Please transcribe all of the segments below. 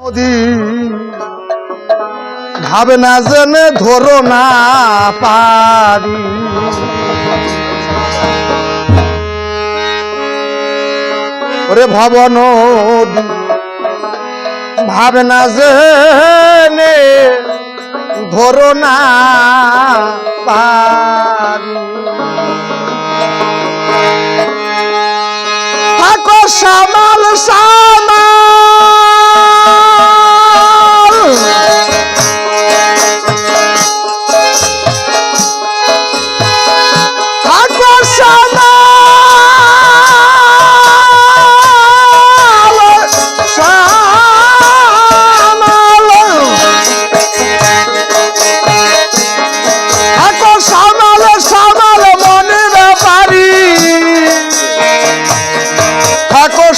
নদী ভাবে না ধরো না পারি। ওরে ভব নদী, ভাবে না ধরো না পারি। থাকো সামাল সামাল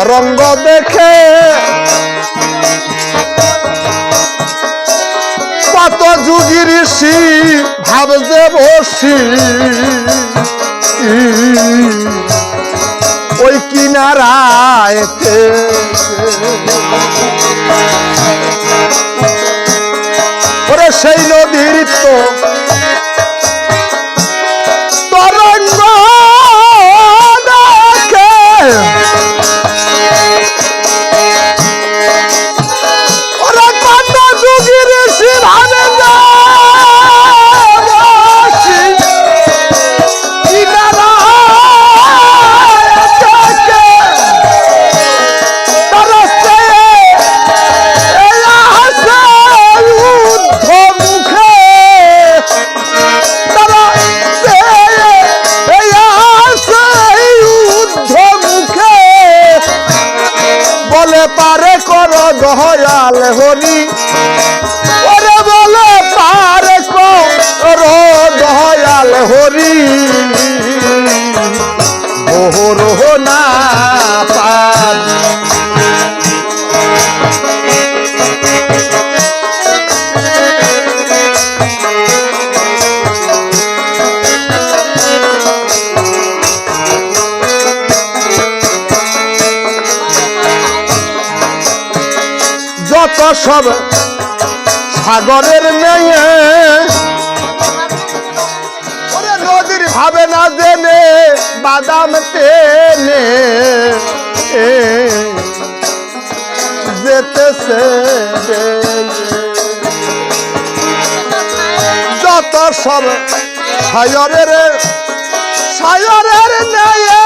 তরঙ্গ দেখে কত যুগি ঋষি ভাবছে বসি। ওই কিনারায় হরি ওরে বলে পারে কর দয়াল হরি। ওহর না সব সাগরের মেয়ে। নদীর ভাবে না জেনে বাদাম এ, যেতেছে যত সব সায়রের সায়রের নেয়ে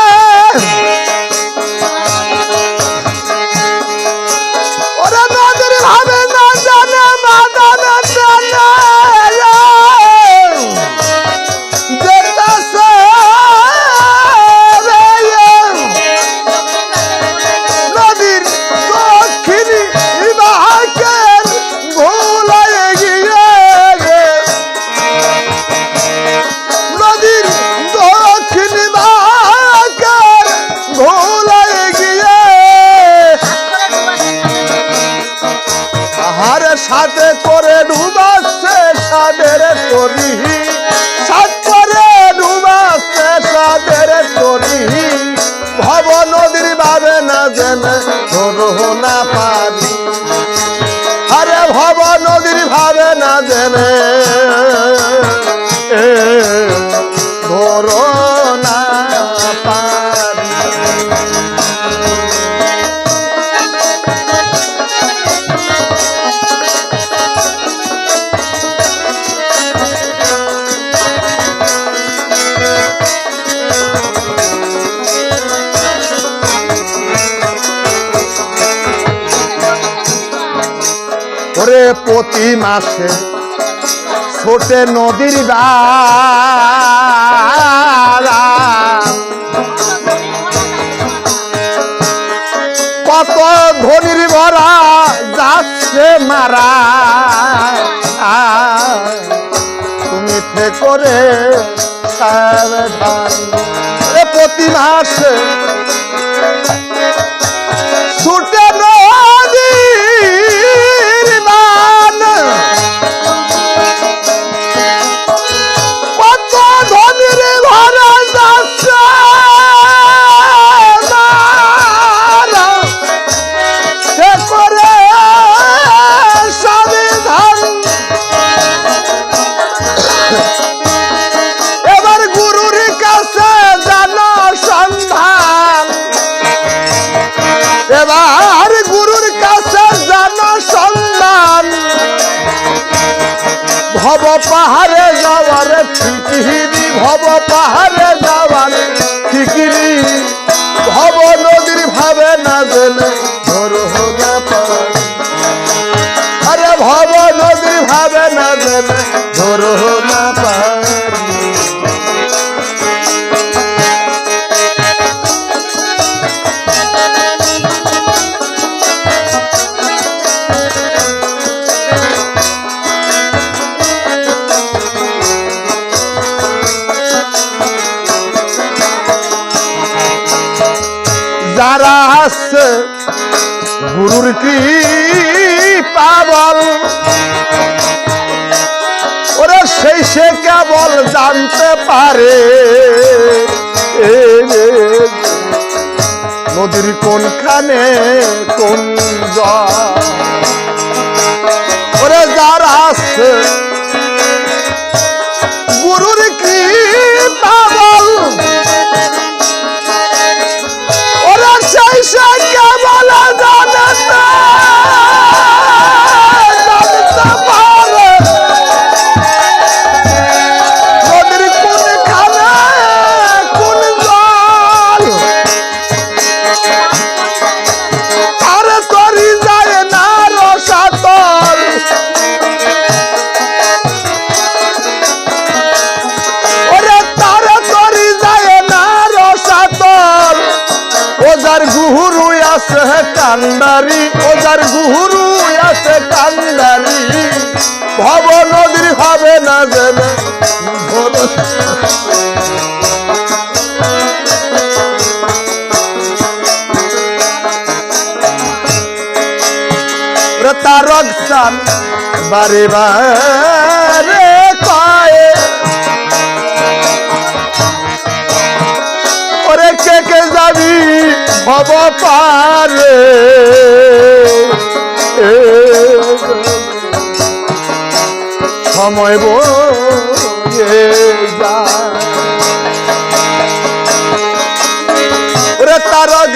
ভাবে না জেনে ধরো না পারি। আরে ভব নদীর ভাবে না জেনে প্রতি মাসে ছোটে নদীর কত ধনির ভরা যাচ্ছে মারা। তুমি ফে করে সন্ধান ভব পাহাড়ে যাওয়ার ঠিকিরি ভব পাহাড়ে যাওয়ার ঠিকিরি ভব নদীর ভাবে না জেনে আরে ভব নদীর ভাবে না জেনে ধরো না পার আসছে গুরুর কি পাবল ওরা সেই সে কেবল জানতে পারে। নদীর কোনখানে কোন জল। ওরে যারা আসছে আছে কান্ডারি ওজার গুহুরু আছে কান্ডারি। ভব নদীর হবে না জেনে তারক বারে বারে। ভব পারে সময় বয়ে যায়। তারক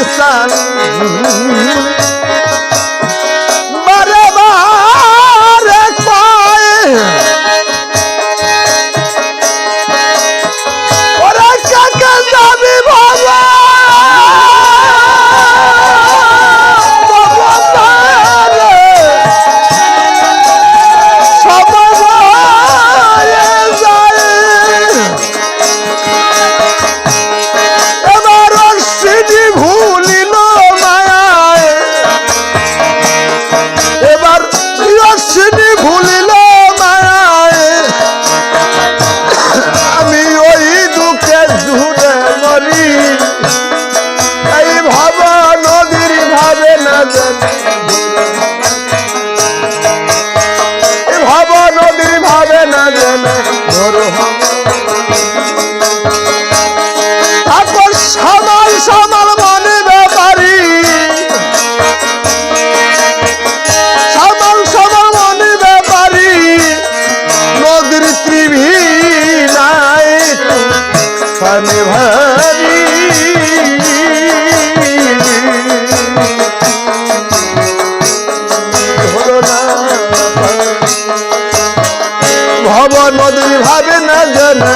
ভব নদীর ভাবে না জানে